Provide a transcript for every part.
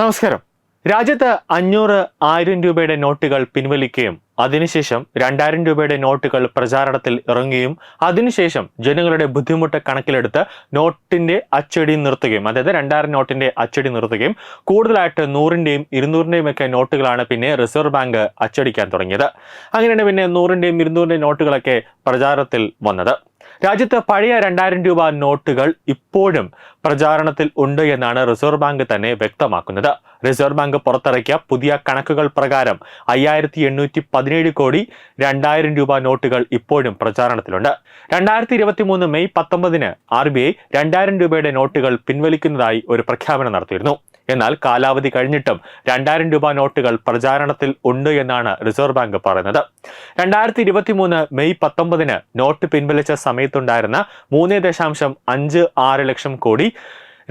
നമസ്കാരം. രാജ്യത്ത് അഞ്ഞൂറ് ആയിരം രൂപയുടെ നോട്ടുകൾ പിൻവലിക്കുകയും അതിനുശേഷം രണ്ടായിരം രൂപയുടെ നോട്ടുകൾ പ്രചാരണത്തിൽ ഇറങ്ങുകയും അതിനുശേഷം ജനങ്ങളുടെ ബുദ്ധിമുട്ട് കണക്കിലെടുത്ത് നോട്ടിന്റെ അച്ചടി നിർത്തുകയും അതായത് രണ്ടായിരം നോട്ടിന്റെ അച്ചടി നിർത്തുകയും കൂടുതലായിട്ട് നൂറിന്റെയും ഇരുന്നൂറിന്റെയും ഒക്കെ നോട്ടുകളാണ് പിന്നെ റിസർവ് ബാങ്ക് അച്ചടിക്കാൻ തുടങ്ങിയത്. അങ്ങനെയാണ് പിന്നെ നൂറിന്റെയും ഇരുന്നൂറിന്റെയും നോട്ടുകളൊക്കെ പ്രചാരത്തിൽ വന്നത്. രാജ്യത്ത് പഴയ രണ്ടായിരം രൂപ നോട്ടുകൾ ഇപ്പോഴും പ്രചാരണത്തിൽ ഉണ്ട് എന്നാണ് റിസർവ് ബാങ്ക് തന്നെ വ്യക്തമാക്കുന്നത്. റിസർവ് ബാങ്ക് പുറത്തിറക്കിയ പുതിയ കണക്കുകൾ പ്രകാരം അയ്യായിരത്തി എണ്ണൂറ്റി പതിനേഴ് കോടി രണ്ടായിരം രൂപ നോട്ടുകൾ ഇപ്പോഴും പ്രചാരണത്തിലുണ്ട്. രണ്ടായിരത്തി ഇരുപത്തി മൂന്ന് മെയ് പത്തൊമ്പതിന് ആർ ബി ഐ രണ്ടായിരം രൂപയുടെ നോട്ടുകൾ പിൻവലിക്കുന്നതായി ഒരു പ്രഖ്യാപനം നടത്തിയിരുന്നു. എന്നാൽ കാലാവധി കഴിഞ്ഞിട്ടും രണ്ടായിരം രൂപ നോട്ടുകൾ പ്രചാരണത്തിൽ ഉണ്ട് എന്നാണ് റിസർവ് ബാങ്ക് പറയുന്നത്. രണ്ടായിരത്തി ഇരുപത്തി മൂന്ന് മെയ് പത്തൊമ്പതിന് നോട്ട് പിൻവലിച്ച സമയത്തുണ്ടായിരുന്ന മൂന്ന് ദശാംശം അഞ്ച് ആറ് ലക്ഷം കോടി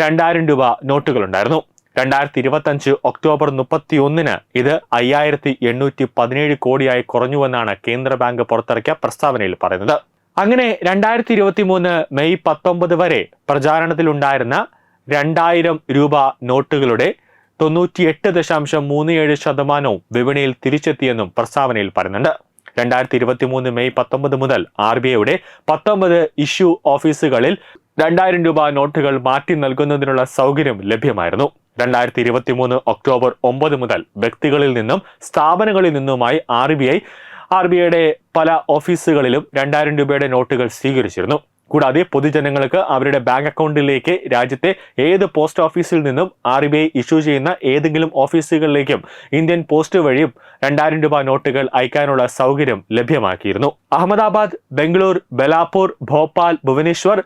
രണ്ടായിരം രൂപ നോട്ടുകളുണ്ടായിരുന്നു. രണ്ടായിരത്തി ഇരുപത്തഞ്ച് ഒക്ടോബർ മുപ്പത്തി ഒന്നിന് ഇത് അയ്യായിരത്തി എണ്ണൂറ്റി പതിനേഴ് കോടിയായി കുറഞ്ഞുവെന്നാണ് കേന്ദ്ര ബാങ്ക് പുറത്തിറക്കിയ പ്രസ്താവനയിൽ പറയുന്നത്. അങ്ങനെ രണ്ടായിരത്തി ഇരുപത്തി മൂന്ന് മെയ് പത്തൊമ്പത് വരെ പ്രചാരണത്തിലുണ്ടായിരുന്ന രണ്ടായിരം രൂപ നോട്ടുകളുടെ തൊണ്ണൂറ്റിയെട്ട് ദശാംശം മൂന്ന് ഏഴ് ശതമാനവും വിപണിയിൽ തിരിച്ചെത്തിയെന്നും പ്രസ്താവനയിൽ പറയുന്നുണ്ട്. രണ്ടായിരത്തി ഇരുപത്തി മൂന്ന് മെയ് പത്തൊമ്പത് മുതൽ ആർ ബി ഐയുടെ പത്തൊമ്പത് ഇഷ്യൂ ഓഫീസുകളിൽ രണ്ടായിരം രൂപ നോട്ടുകൾ മാറ്റി നൽകുന്നതിനുള്ള സൗകര്യം ലഭ്യമായിരുന്നു. രണ്ടായിരത്തി ഇരുപത്തി മൂന്ന് ഒക്ടോബർ ഒമ്പത് മുതൽ വ്യക്തികളിൽ നിന്നും സ്ഥാപനങ്ങളിൽ നിന്നുമായി R B I R B ഐയുടെ പല ഓഫീസുകളിലും രണ്ടായിരം രൂപയുടെ നോട്ടുകൾ സ്വീകരിച്ചിരുന്നു. കൂടാതെ പൊതുജനങ്ങൾക്ക് അവരുടെ ബാങ്ക് അക്കൗണ്ടിലേക്ക് രാജ്യത്തെ ഏത് പോസ്റ്റ് ഓഫീസിൽ നിന്നും ആർ ബി ഐ ഇഷ്യൂ ചെയ്യുന്ന ഏതെങ്കിലും ഓഫീസുകളിലേക്കും ഇന്ത്യൻ പോസ്റ്റ് വഴിയും രണ്ടായിരം രൂപ നോട്ടുകൾ അയക്കാനുള്ള സൗകര്യം ലഭ്യമാക്കിയിരുന്നു. അഹമ്മദാബാദ് ബംഗളൂർ ബലാപൂർ ഭോപ്പാൽ ഭുവനേശ്വർ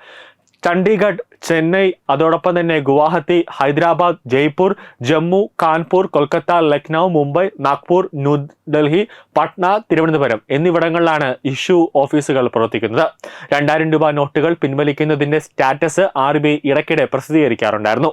ചണ്ഡീഗഡ് ചെന്നൈ അതോടൊപ്പം തന്നെ ഗുവാഹത്തി ഹൈദരാബാദ് ജയ്പൂർ ജമ്മു കാൺപൂർ കൊൽക്കത്ത ലക്നൗ മുംബൈ നാഗ്പൂർ ന്യൂഡൽഹി പട്ന തിരുവനന്തപുരം എന്നിവിടങ്ങളിലാണ് ഇഷ്യൂ ഓഫീസുകൾ പ്രവർത്തിക്കുന്നത്. രണ്ടായിരം രൂപ നോട്ടുകൾ പിൻവലിക്കുന്നതിന്റെ സ്റ്റാറ്റസ് ആർ ബി ഇടയ്ക്കിടെ പ്രസിദ്ധീകരിക്കാറുണ്ടായിരുന്നു.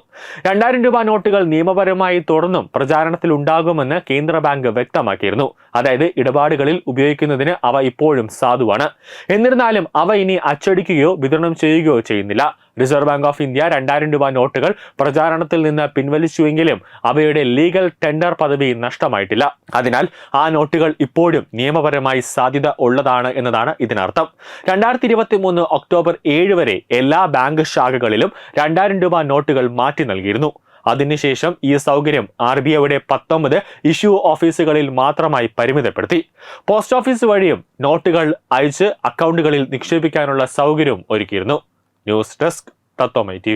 രണ്ടായിരം രൂപ നോട്ടുകൾ നിയമപരമായി തുടർന്നും പ്രചാരണത്തിൽ ഉണ്ടാകുമെന്ന് കേന്ദ്ര ബാങ്ക് വ്യക്തമാക്കിയിരുന്നു. അതായത് ഇടപാടുകളിൽ ഉപയോഗിക്കുന്നതിന് അവ ഇപ്പോഴും സാധുവാണ്. എന്നിരുന്നാലും അവ ഇനി അച്ചടിക്കുകയോ വിതരണം ചെയ്യുകയോ ചെയ്യുന്നില്ല. റിസർവ് ബാങ്ക് ഓഫ് ഇന്ത്യ രണ്ടായിരം രൂപ നോട്ടുകൾ പ്രചാരണത്തിൽ നിന്ന് പിൻവലിച്ചുവെങ്കിലും അവയുടെ ലീഗൽ ടെൻഡർ പദവി നഷ്ടമായിട്ടില്ല. അതിനാൽ ആ നോട്ടുകൾ ഇപ്പോഴും നിയമപരമായി സാധ്യത ഉള്ളതാണ് എന്നതാണ് ഇതിനർത്ഥം. രണ്ടായിരത്തി ഇരുപത്തി മൂന്ന് ഒക്ടോബർ ഏഴ് വരെ എല്ലാ ബാങ്ക് ശാഖകളിലും രണ്ടായിരം രൂപ നോട്ടുകൾ മാറ്റി നൽകിയിരുന്നു. അതിനുശേഷം ഈ സൗകര്യം ആർ ബി ഐയുടെ പത്തൊമ്പത് ഇഷ്യൂ ഓഫീസുകളിൽ മാത്രമായി പരിമിതപ്പെടുത്തി. പോസ്റ്റ് ഓഫീസ് വഴിയും നോട്ടുകൾ അയച്ച് അക്കൗണ്ടുകളിൽ നിക്ഷേപിക്കാനുള്ള സൗകര്യവും ഒരുക്കിയിരുന്നു. ന്യൂസ് ഡെസ്ക് തത്വമൈ ടി